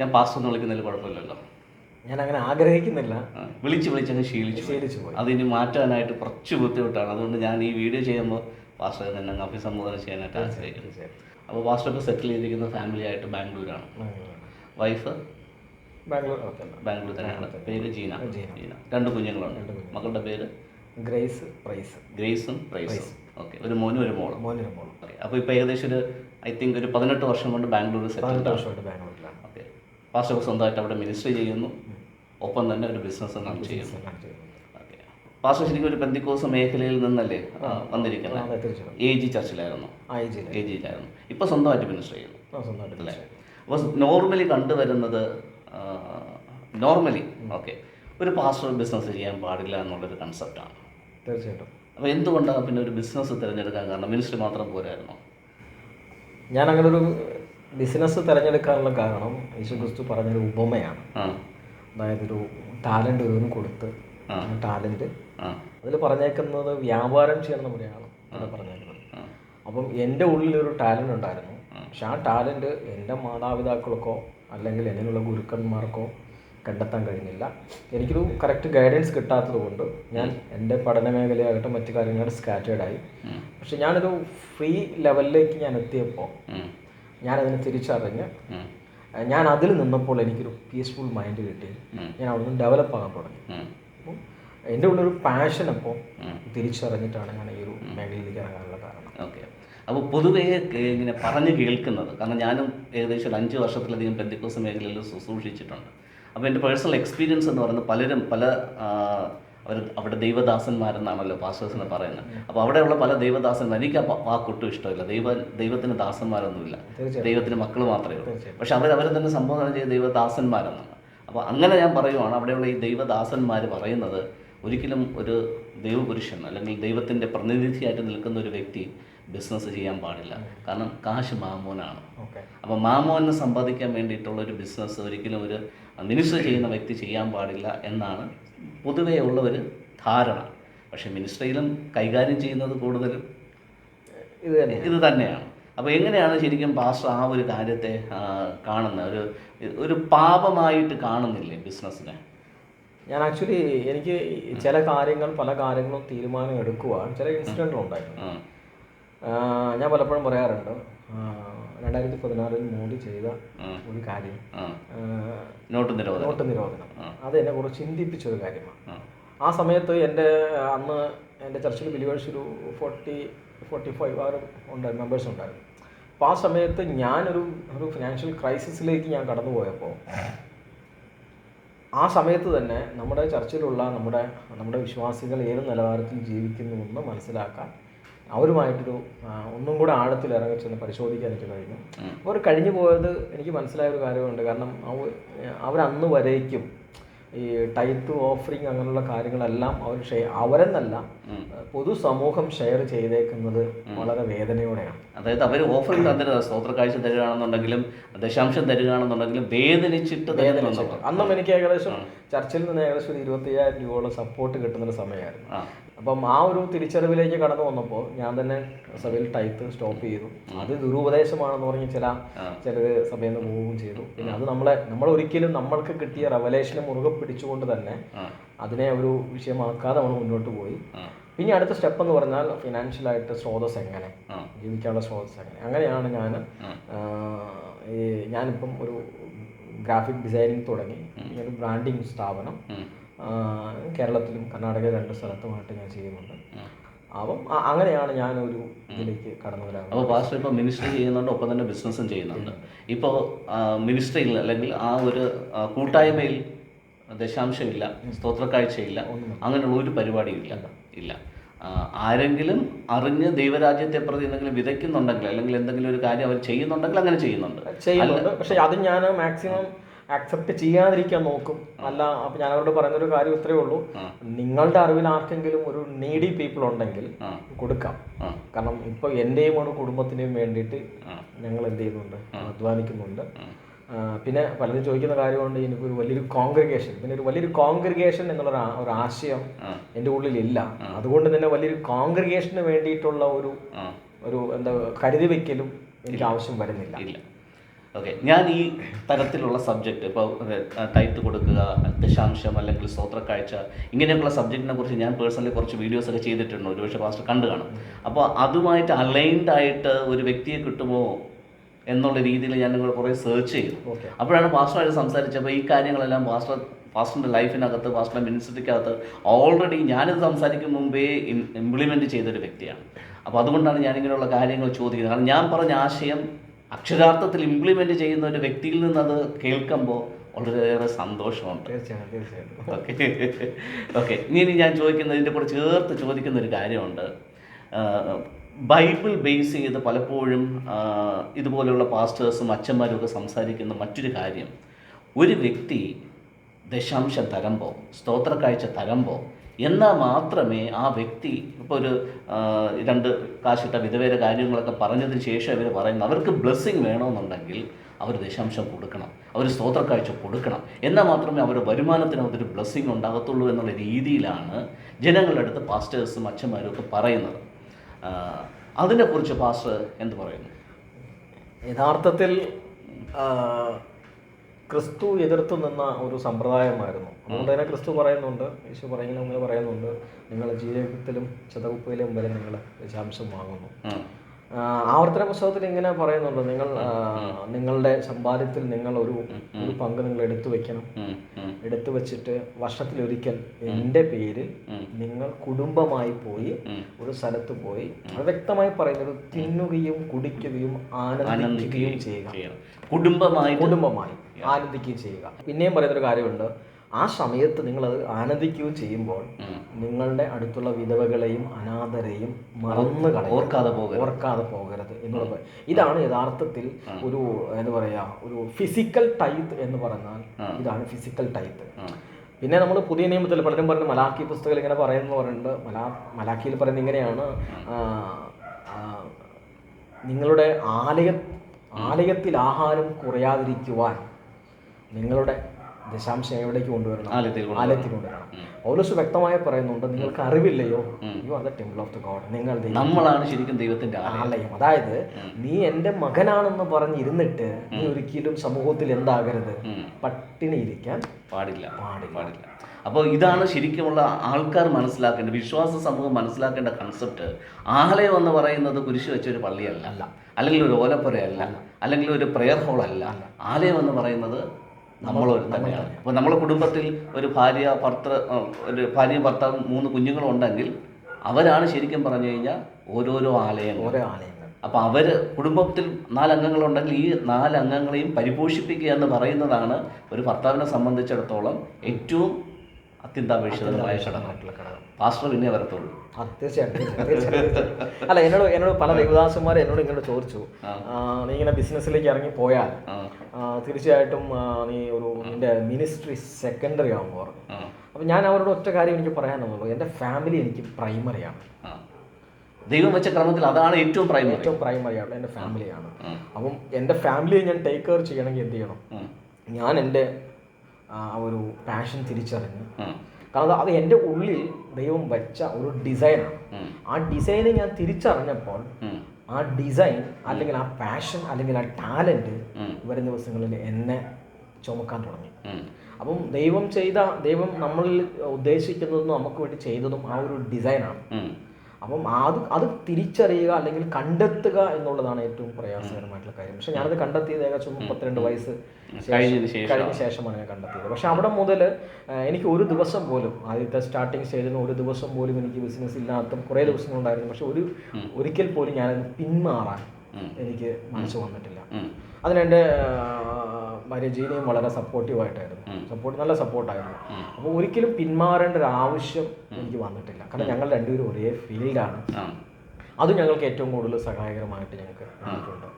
ഞാൻ പാസ്റ്റർ എന്ന് വിളിക്കുന്നതിൽ കുഴപ്പമില്ലല്ലോ. ഞാൻ അങ്ങനെ ആഗ്രഹിക്കുന്നില്ല. വിളിച്ച് വിളിച്ച് വിളിച്ചങ്ങ് ശീലിച്ചു. ശീലിച്ചു പോയി. അതിന് മാറ്റാനായിട്ട് കുറച്ച് ബുദ്ധിമുട്ടാണ്. അതുകൊണ്ട് ഞാൻ ഈ വീഡിയോ ചെയ്യുമ്പോൾ പാസ്റ്റർ തന്നെ അങ്ങ് അഭിസംബോധന ചെയ്യാനായിട്ട് ആഗ്രഹിക്കുന്നു. അപ്പോൾ പാസ്റ്റർ ഇപ്പോൾ സെറ്റിൽ ചെയ്തിരിക്കുന്ന ഫാമിലി ആയിട്ട് ബാംഗ്ലൂരാണ്. വൈഫ് ബാംഗ്ലൂർ ബാംഗ്ലൂർ തന്നെയാണ്. പേര് ജീന. ജീന. രണ്ട് കുഞ്ഞുങ്ങളുണ്ട്. മക്കളുടെ പേര്? ഗ്രേസ് പ്രൈസ് ഗ്രേസും പ്രൈസും ഓക്കെ. ഒരു മോനും ഒരു മോളും. മോനും മോളും. അപ്പോൾ ഇപ്പോൾ ഏകദേശം ഒരു ഐ തിങ്ക് ഒരു പതിനെട്ട് വർഷം കൊണ്ട് ബാംഗ്ലൂർ സെറ്റിൽ വർഷമായിട്ട് ബാംഗ്ലൂരിലാണ്. ഓക്കെ. പാസ്റ്റർ സ്വന്തമായിട്ട് അവിടെ മിനിസ്റ്റർ ചെയ്യുന്നു. ഒപ്പം തന്നെ ഒരു ബിസിനസ് നാം ചെയ്യുന്നു. പാസ്റ്റർ ശരിക്കും ഒരു പെന്തിക്കോസ് മേഖലയിൽ നിന്നല്ലേ വന്നിരിക്കുന്നത്? എ ജി ചർച്ചിലായിരുന്നു. എ ജിയിലായിരുന്നു. ഇപ്പോൾ സ്വന്തമായിട്ട് മിനിസ്റ്റർ ചെയ്യുന്നു. അല്ലേ. അപ്പോൾ നോർമലി കണ്ടുവരുന്നത് നോർമലി ഓക്കെ. ഒരു പാസ്റ്റർ ബിസിനസ് ചെയ്യാൻ പാടില്ല എന്നുള്ളൊരു കൺസെപ്റ്റാണ് തീർച്ചയായിട്ടും. അപ്പോൾ എന്തുകൊണ്ടാണ് പിന്നെ ഒരു ബിസിനസ് തിരഞ്ഞെടുക്കാൻ കാരണം? മിനിസ്റ്റർ മാത്രം പോരായിരുന്നു? ഞാൻ അങ്ങനെ ഒരു ബിസിനസ് തിരഞ്ഞെടുക്കാനുള്ള കാരണം യേശു ക്രിസ്തു പറഞ്ഞൊരു ഉപമയാണ്. അതായത് ഒരു ടാലന്റ് ഒരുവന് കൊടുത്ത് ടാലന്റ് അതിൽ പറഞ്ഞേക്കുന്നത് വ്യാപാരം ചെയ്യണം അവിടെ പറഞ്ഞേക്കുന്നത്. അപ്പം എന്റെ ഉള്ളിലൊരു ടാലന്റ് ഉണ്ടായിരുന്നു. പക്ഷെ ആ ടാലന്റ് എന്റെ മാതാപിതാക്കൾക്കോ അല്ലെങ്കിൽ എന്നിലുള്ള ഗുരുക്കന്മാർക്കോ കണ്ടെത്താൻ കഴിഞ്ഞില്ല. എനിക്കൊരു കറക്റ്റ് ഗൈഡൻസ് കിട്ടാത്തത് കൊണ്ട് ഞാൻ എന്റെ പഠന മേഖലയാകട്ടെ മറ്റു കാര്യങ്ങളായിട്ട് സ്കാറ്റേഡായി. പക്ഷെ ഞാനൊരു ഫ്രീ ലെവലിലേക്ക് ഞാൻ എത്തിയപ്പോൾ. ഞാനതിനെ തിരിച്ചറിഞ്ഞ്. ഞാൻ അതിൽ നിന്നപ്പോൾ എനിക്കൊരു പീസ്ഫുൾ മൈൻഡ് കിട്ടി. ഞാൻ അവിടെ നിന്ന് ഡെവലപ്പ് ആകാൻ തുടങ്ങി. അപ്പോൾ അപ്പം എന്റെ ഉള്ളൊരു പാഷൻ അപ്പോൾ. തിരിച്ചറിഞ്ഞിട്ടാണ് ഞാൻ ഈ ഒരു മേഖലയിലേക്ക് ഇറങ്ങാനുള്ള കാരണം. ഓക്കെ. അപ്പോൾ പൊതുവേ ഇങ്ങനെ പറഞ്ഞു കേൾക്കുന്നത് കാരണം ഞാനും ഏകദേശം ഒരു അഞ്ച് വർഷത്തിലധികം പെന്തിക്കോസ് മേഖലയിൽ ശുശ്രൂഷിച്ചിട്ടുണ്ട് അപ്പോൾ എന്റെ പേഴ്സണൽ എക്സ്പീരിയൻസ് എന്ന് പറയുന്നത് പലരും പല അവർ അവിടെ ദൈവദാസന്മാരെന്നാണല്ലോ പാസ്റ്റേഴ്സിനെ പറയുന്നത്. അപ്പോൾ അവിടെയുള്ള പല ദൈവദാസന്മാർ എനിക്ക് ആ വാക്കൊട്ടും ഇഷ്ടമില്ല. ദൈവ ദൈവത്തിന് ദാസന്മാരൊന്നുമില്ല. ദൈവത്തിന് മക്കൾ മാത്രമേ ഉള്ളൂ. പക്ഷെ അവർ അവരെ തന്നെ സംബോധന ചെയ്ത ദൈവദാസന്മാരെന്നാണ്. അപ്പോൾ അങ്ങനെ ഞാൻ പറയുവാണ് അവിടെയുള്ള ഈ ദൈവദാസന്മാർ പറയുന്നത് ഒരിക്കലും ഒരു ദൈവപുരുഷൻ അല്ലെങ്കിൽ ദൈവത്തിന്റെ പ്രതിനിധിയായിട്ട് നിൽക്കുന്ന ഒരു വ്യക്തി ബിസിനസ് ചെയ്യാൻ പാടില്ല. കാരണം കാശ് മാമോനാണ്. അപ്പോൾ മാമോനെ സമ്പാദിക്കാൻ വേണ്ടിയിട്ടുള്ള ഒരു ബിസിനസ് ഒരിക്കലും ഒരു മിനിസ്റ്റർ ചെയ്യുന്ന വ്യക്തി ചെയ്യാൻ പാടില്ല എന്നാണ് പൊതുവേ ഉള്ള ഒരു ധാരണ. പക്ഷേ മിനിസ്ട്രിയിലും കൈകാര്യം ചെയ്യുന്നത് കൂടുതലും ഇത് തന്നെ ഇത് തന്നെയാണ്. അപ്പോൾ എങ്ങനെയാണ് ശരിക്കും പാസ്റ്റർ ആ ഒരു കാര്യത്തെ കാണുന്നത്? ഒരു ഒരു പാപമായിട്ട് കാണുന്നില്ലേ ബിസിനസ്സിനെ? ഞാൻ ആക്ച്വലി എനിക്ക് ചില കാര്യങ്ങൾ പല കാര്യങ്ങളും തീരുമാനം എടുക്കുവാൻ ചില ഇൻസിഡന്റുകൾ ഉണ്ടായിരുന്നു ഞാൻ പലപ്പോഴും പറയാറുണ്ട് പതിനാറിൽ മോഡി ചെയ്ത ഒരു കാര്യം നോട്ട് നിരോധനം. നോട്ട് നിരോധനം. അത് എന്നെ കുറച്ച് ചിന്തിപ്പിച്ച ഒരു കാര്യമാണ്. ആ, സമയത്ത് എന്റെ അന്ന് എന്റെ ചർച്ചിൽ ബിലിവേഴ്സ് ഒരു ഫോർട്ടി ഫോർട്ടി ഫൈവ് ആറ് ഉണ്ടായിരുന്നു മെമ്പേഴ്സ് ഉണ്ടായിരുന്നു. അപ്പോൾ ആ സമയത്ത് ഞാനൊരു ഒരു ഫിനാൻഷ്യൽ ക്രൈസിസിലേക്ക് ഞാൻ കടന്നു പോയപ്പോൾ ആ സമയത്ത് തന്നെ നമ്മുടെ ചർച്ചിലുള്ള നമ്മുടെ നമ്മുടെ വിശ്വാസികൾ ഏത് നിലവാരത്തിൽ ജീവിക്കുന്നു എന്ന് മനസ്സിലാക്കാൻ അവരുമായിട്ടൊരു ഒന്നും കൂടെ ആഴത്തിൽ ഇറങ്ങി ചെന്ന് പരിശോധിക്കാൻ എനിക്ക് കഴിഞ്ഞു. അവർ കഴിഞ്ഞു പോയത് എനിക്ക് മനസ്സിലായ ഒരു കാര്യമുണ്ട്. കാരണം അവർ അവരന്ന് വരേക്കും. ഈ ടൈത്ത് ഓഫറിങ് അങ്ങനെയുള്ള കാര്യങ്ങളെല്ലാം അവർ ഷെയർ അവരെന്നല്ല. പൊതുസമൂഹം ഷെയർ ചെയ്തേക്കുന്നത് വളരെ വേദനയോടെയാണ്. അതായത് അവർ ഓഫർ തന്നിരുന്ന സ്തോത്രക്കാഴ്ച തരികയാണെന്നുണ്ടെങ്കിലും ദശാംശം തരികയാണെന്നുണ്ടെങ്കിലും വേദനിച്ചിട്ട് അന്നും എനിക്ക് ഏകദേശം ചർച്ചിൽ നിന്ന് ഏകദേശം ഒരു ഇരുപത്തയ്യായിരം രൂപയോളം സപ്പോർട്ട് കിട്ടുന്നൊരു സമയമായിരുന്നു. അപ്പം ആ ഒരു തിരിച്ചറിവിലേക്ക് കടന്നു വന്നപ്പോൾ ഞാൻ തന്നെ സഭയിൽ ടൈത്ത് സ്റ്റോപ്പ് ചെയ്തു. അത് ദുരുപദേശമാണെന്ന് പറഞ്ഞ് ചില. ചിലർ സഭയിൽ നിന്ന് പോവുകയും ചെയ്തു. പിന്നെ അത് നമ്മളെ നമ്മൾ ഒരിക്കലും നമ്മൾക്ക് കിട്ടിയ റവലേഷനെ മുറുകെ പിടിച്ചുകൊണ്ട് തന്നെ അതിനെ ഒരു വിഷയമാക്കാതെ നമ്മൾ മുന്നോട്ട് പോയി. പിന്നെ അടുത്ത സ്റ്റെപ്പ് എന്ന് പറഞ്ഞാൽ ഫിനാൻഷ്യലായിട്ട് സ്രോതസ് എങ്ങനെ? ജീവിക്കാനുള്ള സ്രോതസ് എങ്ങനെ? അങ്ങനെയാണ് ഞാൻ ഈ ഞാനിപ്പം ഒരു ഗ്രാഫിക് ഡിസൈനിങ് തുടങ്ങി. ഒരു ബ്രാൻഡിങ് സ്ഥാപനം കേരളത്തിലും കർണാടക രണ്ട് സ്ഥലത്തുമായിട്ട് ഞാൻ ചെയ്യുന്നുണ്ട്. അപ്പം അങ്ങനെയാണ് ഞാൻ ഒരു ഇതിലേക്ക് കടന്നു വരാൻ അപ്പോൾ പാസ്റ്റർ ഇപ്പോൾ മിനിസ്റ്റർ ചെയ്യുന്നുണ്ട് ഒപ്പം തന്നെ ബിസിനസ്സും ചെയ്യുന്നുണ്ട്. ഇപ്പോൾ മിനിസ്ട്രിയിൽ അല്ലെങ്കിൽ ആ ഒരു കൂട്ടായ്മയിൽ ദശാംശമില്ല സ്തോത്രക്കാഴ്ചയില്ല അങ്ങനെയുള്ള ഒരു പരിപാടിയില്ല ഇല്ല. ഇല്ല. ആരെങ്കിലും അറിഞ്ഞ് ദൈവരാജ്യത്തെ പ്രതി എന്തെങ്കിലും വിതയ്ക്കുന്നുണ്ടെങ്കിൽ അല്ലെങ്കിൽ എന്തെങ്കിലും ഒരു കാര്യം അവർ ചെയ്യുന്നുണ്ടെങ്കിൽ അങ്ങനെ ചെയ്യുന്നുണ്ട്. ചെയ്യുന്നുണ്ട്. പക്ഷെ അത് ഞാൻ മാക്സിമം ആക്സെപ്റ്റ് ചെയ്യാതിരിക്കാൻ നോക്കും. അല്ല അപ്പൊ ഞാൻ അവരോട് പറയുന്നൊരു കാര്യം ഇത്രയേ ഉള്ളൂ. നിങ്ങളുടെ അറിവിൽ ആർക്കെങ്കിലും ഒരു നീഡി പീപ്പിൾ ഉണ്ടെങ്കിൽ കൊടുക്കാം. കാരണം ഇപ്പൊ എന്റെയും ഒരു കുടുംബത്തിനെയും വേണ്ടിയിട്ട് ഞങ്ങൾ എന്ത് ചെയ്യുന്നുണ്ട്? അധ്വാനിക്കുന്നുണ്ട്. പിന്നെ പലരും ചോദിക്കുന്ന കാര്യമുണ്ട് എനിക്കൊരു വലിയൊരു കോൺഗ്രിഗേഷൻ പിന്നെ ഒരു വലിയൊരു കോൺഗ്രിഗേഷൻ എന്നുള്ള ഒരു ആശയം. എന്റെ ഉള്ളിലില്ല. അതുകൊണ്ട് തന്നെ വലിയൊരു കോൺഗ്രിഗേഷന് വേണ്ടിയിട്ടുള്ള ഒരു ഒരു എന്താ കരുതി വെക്കലും എനിക്ക് ആവശ്യം വരുന്നില്ല. ഇല്ല. ഓക്കെ ഞാൻ ഈ തരത്തിലുള്ള സബ്ജക്റ്റ് ഇപ്പോൾ ടൈറ്റ് കൊടുക്കുക ദശാംശം അല്ലെങ്കിൽ സ്തോത്രക്കാഴ്ച ഇങ്ങനെയൊക്കെയുള്ള സബ്ജക്റ്റിനെ കുറിച്ച് ഞാൻ പേഴ്സണലി കുറച്ച് വീഡിയോസ് ഒക്കെ ചെയ്തിട്ടുണ്ട്. ഒരുപക്ഷെ പാസ്റ്റർ കണ്ടു കാണും. അപ്പോൾ അതുമായിട്ട് അലൈൻഡ് ആയിട്ട് ഒരു വ്യക്തിയെ കിട്ടുമോ? എന്നുള്ള രീതിയിൽ ഞാൻ നിങ്ങൾ കുറേ സെർച്ച് ചെയ്തു. അപ്പോഴാണ് പാസ്റ്ററുമായിട്ട് സംസാരിച്ചപ്പോൾ ഈ കാര്യങ്ങളെല്ലാം പാസ്റ്റർ പാസ്റ്ററിന്റെ ലൈഫിനകത്ത് പാസ്റ്ററിന്റെ മിനിസ്ട്രിക്കകത്ത് ഓൾറെഡി ഞാനിത് സംസാരിക്കും മുമ്പേ ഇംപ്ലിമെന്റ് ചെയ്തൊരു വ്യക്തിയാണ്. അപ്പോൾ അതുകൊണ്ടാണ് ഞാനിങ്ങനെയുള്ള കാര്യങ്ങൾ ചോദിക്കുന്നത്. കാരണം ഞാൻ പറഞ്ഞ ആശയം അക്ഷരാർത്ഥത്തിൽ ഇംപ്ലിമെന്റ് ചെയ്യുന്ന ഒരു വ്യക്തിയിൽ നിന്നത് കേൾക്കുമ്പോൾ വളരെയേറെ സന്തോഷമുണ്ട്. ഓക്കെ ഓക്കെ ഇനി ഞാൻ ചോദിക്കുന്ന ഇതിന്റെ കൂടെ ചേർത്ത് ചോദിക്കുന്ന ഒരു കാര്യമുണ്ട്. ബൈബിൾ ബേസ് ചെയ്ത് പലപ്പോഴും ഇതുപോലെയുള്ള പാസ്റ്റേഴ്സും അച്ഛന്മാരും ഒക്കെ സംസാരിക്കുന്ന മറ്റൊരു കാര്യം ഒരു വ്യക്തി ദശാംശം തരമ്പോൾ സ്തോത്രക്കാഴ്ച തരമ്പോൾ എന്നാൽ മാത്രമേ ആ വ്യക്തി ഇപ്പോൾ ഒരു രണ്ട് കാശിട്ട വിധവയുടെ കാര്യങ്ങളൊക്കെ പറഞ്ഞതിന് ശേഷം ഇവർ പറയുന്നത് അവർക്ക് ബ്ലെസ്സിങ് വേണമെന്നുണ്ടെങ്കിൽ അവർ ദശാംശം കൊടുക്കണം അവർ സ്തോത്രക്കാഴ്ച കൊടുക്കണം. എന്നാൽ മാത്രമേ അവരുടെ വരുമാനത്തിന് അതൊരു ബ്ലെസ്സിങ് ഉണ്ടാകത്തുള്ളൂ എന്നുള്ള രീതിയിലാണ് ജനങ്ങളുടെ അടുത്ത് പാസ്റ്റേഴ്സും അച്ഛന്മാരും ഒക്കെ പറയുന്നത്. അതിനെക്കുറിച്ച് പാസ് എന്ത് പറയുന്നു? യഥാർത്ഥത്തിൽ ക്രിസ്തു എതിർത്ത് നിന്ന ഒരു സമ്പ്രദായമായിരുന്നു. അതുകൊണ്ട് തന്നെ ക്രിസ്തു പറയുന്നുണ്ട് യേശു പറയുന്ന പറയുന്നുണ്ട് നിങ്ങൾ ജീവിതത്തിലും ചതകുപ്പയിലും വരെ നിങ്ങൾ ദശാംശം വാങ്ങുന്നു. ആവർത്തന പുസ്തകത്തിൽ ഇങ്ങനെ പറയുന്നുണ്ട് നിങ്ങൾ നിങ്ങളുടെ സമ്പാദ്യത്തിൽ നിങ്ങൾ ഒരു ഒരു പങ്ക് നിങ്ങൾ എടുത്തു വെക്കണം. എടുത്തു വെച്ചിട്ട് വർഷത്തിലൊരിക്കൽ എന്റെ പേരിൽ നിങ്ങൾ കുടുംബമായി പോയി ഒരു സ്ഥലത്ത് പോയി അത് വ്യക്തമായി പറയുന്നത് തിന്നുകയും കുടിക്കുകയും ആനന്ദിക്കുകയും ചെയ്യുക. കുടുംബമായി കുടുംബമായി ആനന്ദിക്കുകയും ചെയ്യുക. പിന്നെയും പറയുന്നൊരു കാര്യമുണ്ട് ആ സമയത്ത് നിങ്ങൾ അത് ആനന്ദിക്കുകയും ചെയ്യുമ്പോൾ നിങ്ങളുടെ അടുത്തുള്ള വിധവകളെയും അനാഥരെയും മറന്നു കളയും. ഓർക്കാതെ പോകരുത്. ഓർക്കാതെ പോകരുത് എന്നുള്ളത് ഇതാണ് യഥാർത്ഥത്തിൽ ഒരു എന്താ പറയാ ഒരു ഫിസിക്കൽ ടൈത്ത് എന്ന് പറഞ്ഞാൽ ഇതാണ് ഫിസിക്കൽ ടൈത്ത് പിന്നെ നമ്മൾ പുതിയ നിയമത്തിൽ പലരും പറയുന്ന മലാക്കി പുസ്തകത്തിൽ ഇങ്ങനെ പറയുന്നു പറയുന്നുണ്ട്. മലാ മലാക്കിയിൽ പറയുന്നത് ഇങ്ങനെയാണ്. നിങ്ങളുടെ ആലയ ആലയത്തിൽ ആഹാരം കുറയാതിരിക്കുവാൻ നിങ്ങളുടെ ദശാംശം എവിടേക്ക് കൊണ്ടുവരണം? ആലയത്തിൽ കൊണ്ടുവരണം. ആലയത്തിൽ കൊണ്ടുവരണം. പൗലോസ് വ്യക്തമായി പറയുന്നുണ്ട് നിങ്ങൾക്ക് അറിവില്ലയോ? You are the temple of the God നിങ്ങൾ നമ്മളാണ് ശരിക്കും ദൈവത്തിന്റെ ആലയം. അതായത് നീ എന്റെ മകനാണെന്ന് പറഞ്ഞിരുന്നിട്ട് നീ ഒരിക്കലും സമൂഹത്തിൽ എന്താകരുത്? പട്ടിണി ഇരിക്കാൻ പാടില്ല. പാടില്ല. പാടില്ല. അപ്പോൾ ഇതാണ് ശരിക്കുമുള്ള ആൾക്കാർ മനസ്സിലാക്കേണ്ട വിശ്വാസ സമൂഹം മനസ്സിലാക്കേണ്ട കൺസെപ്റ്റ് ആലയം എന്ന് പറയുന്നത് കുരിശ് വെച്ച ഒരു പള്ളിയല്ല. അല്ല. അല്ലെങ്കിൽ ഒരു ഓലപ്പുരയല്ല. അല്ലെങ്കിൽ ഒരു പ്രെയർ ഹോളല്ല ആലയം എന്ന് പറയുന്നത് നമ്മളൊരു തന്നെയാണ്. അപ്പോൾ നമ്മളെ കുടുംബത്തിൽ ഒരു ഭാര്യ ഭർത്ത ഒരു ഭാര്യ ഭർത്താവും മൂന്ന് കുഞ്ഞുങ്ങളും ഉണ്ടെങ്കിൽ അവരാണ് ശരിക്കും പറഞ്ഞു കഴിഞ്ഞാൽ ഓരോരോ ആലയങ്ങൾ. ഓരോ ആലയങ്ങൾ. അപ്പോൾ അവർ കുടുംബത്തിൽ നാലംഗങ്ങളുണ്ടെങ്കിൽ ഈ നാലംഗങ്ങളെയും പരിപോഷിപ്പിക്കുക എന്ന് പറയുന്നതാണ് ഒരു ഭർത്താവിനെ സംബന്ധിച്ചിടത്തോളം ഏറ്റവും അത്യന്താപേക്ഷിതമായ ഘടകം. പാസ്റ്റർ പിന്നെ വരത്തുള്ളൂ. തീർച്ചയായിട്ടും. അല്ല എന്നോട് എന്നോട് പല ദേവദാസന്മാർ എന്നോട് ഇങ്ങോട്ട് ചോദിച്ചു. നീ ഇങ്ങനെ ബിസിനസ്സിലേക്ക് ഇറങ്ങി പോയാൽ തീർച്ചയായിട്ടും നീ ഒരു നിന്റെ മിനിസ്ട്രി സെക്കൻഡറി ആകുമ്പോൾ പറഞ്ഞു. അപ്പൊ ഞാൻ അവരോട് ഒറ്റ കാര്യം എനിക്ക് പറയാനുള്ളൂ എന്റെ ഫാമിലി എനിക്ക് പ്രൈമറിയാണ് ആണ്. ദൈവം വെച്ച ക്രമത്തിൽ അതാണ് ഏറ്റവും പ്രൈമറി ഏറ്റവും പ്രൈമറിയാണ് എന്റെ ഫാമിലിയാണ് അപ്പം എന്റെ ഫാമിലിയെ ഞാൻ ടേക്ക് കെയർ ചെയ്യണമെങ്കിൽ എന്ത് ചെയ്യണം? ഞാൻ എന്റെ ആ ഒരു പാഷൻ തിരിച്ചറിഞ്ഞു. കാരണം അത് എന്റെ ഉള്ളിൽ ദൈവം വെച്ച ഒരു ഡിസൈനാണ് ആ ഡിസൈനെ ഞാൻ തിരിച്ചറിഞ്ഞപ്പോൾ ആ ഡിസൈൻ അല്ലെങ്കിൽ ആ പാഷൻ അല്ലെങ്കിൽ ആ ടാലന്റ് വരും ദിവസങ്ങളിൽ എന്നെ ചുമക്കാൻ തുടങ്ങി. അപ്പം ദൈവം ചെയ്ത ദൈവം നമ്മളിൽ ഉദ്ദേശിക്കുന്നതും നമുക്ക് വേണ്ടി ചെയ്തതും ആ ഒരു ഡിസൈനാണ് അപ്പം അത് അത് തിരിച്ചറിയുക അല്ലെങ്കിൽ കണ്ടെത്തുക എന്നുള്ളതാണ് ഏറ്റവും പ്രയാസകരമായിട്ടുള്ള കാര്യം. പക്ഷെ ഞാനത് കണ്ടെത്തിയത് ഏകദേശം മുപ്പത്തിരണ്ട് വയസ്സ് കഴിഞ്ഞ ശേഷമാണ് ഞാൻ കണ്ടെത്തിയത്. പക്ഷെ അവിടെ മുതൽ എനിക്ക് ഒരു ദിവസം പോലും ആദ്യത്തെ സ്റ്റാർട്ടിങ് സ്റ്റേജിൽ ഒരു ദിവസം പോലും എനിക്ക് ബിസിനസ് ഇല്ലാത്ത കുറേ ദിവസങ്ങളുണ്ടായിരുന്നു. പക്ഷെ ഒരു ഒരിക്കൽ പോലും ഞാനത് പിന്മാറാൻ എനിക്ക് മനസ്സ് വന്നിട്ടില്ല. അതിനെന്റെ ഭാര്യ ജീനയും വളരെ സപ്പോർട്ടീവായിട്ടായിരുന്നു സപ്പോർട്ട് നല്ല സപ്പോർട്ടായിരുന്നു അപ്പോൾ ഒരിക്കലും പിന്മാറേണ്ട ഒരു ആവശ്യം എനിക്ക് വന്നിട്ടില്ല. കാരണം ഞങ്ങൾ രണ്ടുപേരും ഒരേ ഫീൽഡാണ് അത് ഞങ്ങൾക്ക് ഏറ്റവും കൂടുതൽ സഹായകരമായിട്ട് ഞങ്ങൾക്ക് വന്നിട്ടുണ്ട്.